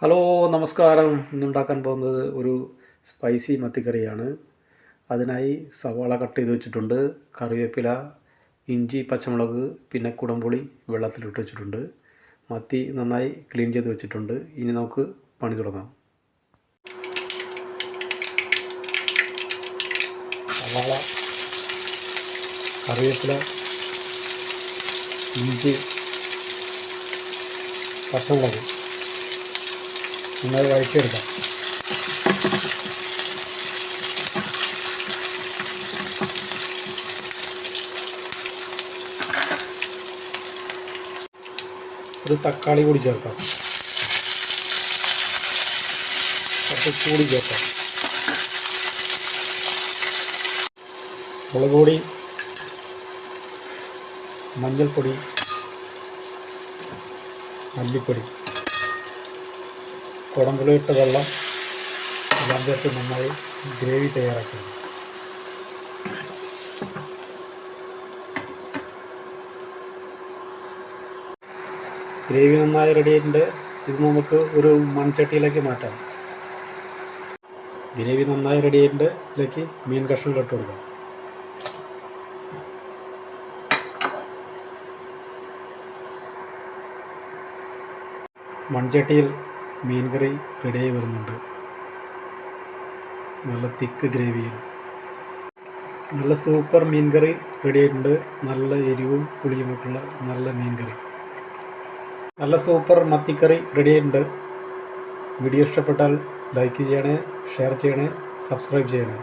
Hello നമസ്കാരം. ഇന്നുണ്ടാക്കാൻ പോകുന്നത് ഒരു സ്പൈസി മത്തിക്കറിയാണ്. അതിനായി സവാള കട്ട് ചെയ്ത് വെച്ചിട്ടുണ്ട്. കറിവേപ്പില ഇഞ്ചി പച്ചമുളക് പിന്നെ കുടംപുളി വെള്ളത്തിലിട്ട് വെച്ചിട്ടുണ്ട്. മത്തി നന്നായി ക്ലീൻ ചെയ്ത് വെച്ചിട്ടുണ്ട്. ഇനി നമുക്ക് പണി തുടങ്ങാം. സവാള കറിവേപ്പില ഇഞ്ചി പച്ചമുളക്. നന്നായി വഴറ്റിയെടുക്കാം. ഒരു തക്കാളി കൂടി ചേർക്കാം. കുറച്ച് കൂടി ചേർക്കാം. മുളക് പൊടി മഞ്ഞൾപ്പൊടി മല്ലിപ്പൊടി. കുടമ്പുളിയിട്ട വെള്ളം എല്ലാം ചേർത്ത് നന്നായി ഗ്രേവി തയ്യാറാക്കുക ഗ്രേവി നന്നായി റെഡി ആയിട്ടുണ്ട്. ഇത് നമുക്ക് ഒരു മൺചട്ടിയിലേക്ക് മാറ്റാം. ഗ്രേവി നന്നായി റെഡിയായിട്ടുണ്ട് ഇതിലേക്ക് മീൻ കഷ്ണം ഇട്ട് കൊടുക്കാം. മൺചട്ടിയിൽ മീൻ കറി റെഡിയായി വരുന്നുണ്ട്. നല്ല തിക്ക് ഗ്രേവിയിൽ. നല്ല സൂപ്പർ മീൻ കറി റെഡി ആയിട്ടുണ്ട് നല്ല എരിവും പുളിയും ഉള്ള നല്ല മീൻ കറി നല്ല സൂപ്പർ മത്തിക്കറി റെഡി ആയിട്ടുണ്ട് വീഡിയോ ഇഷ്ടപ്പെട്ടാൽ ലൈക്ക് ചെയ്യണേ ഷെയർ ചെയ്യണേ സബ്സ്ക്രൈബ് ചെയ്യണേ.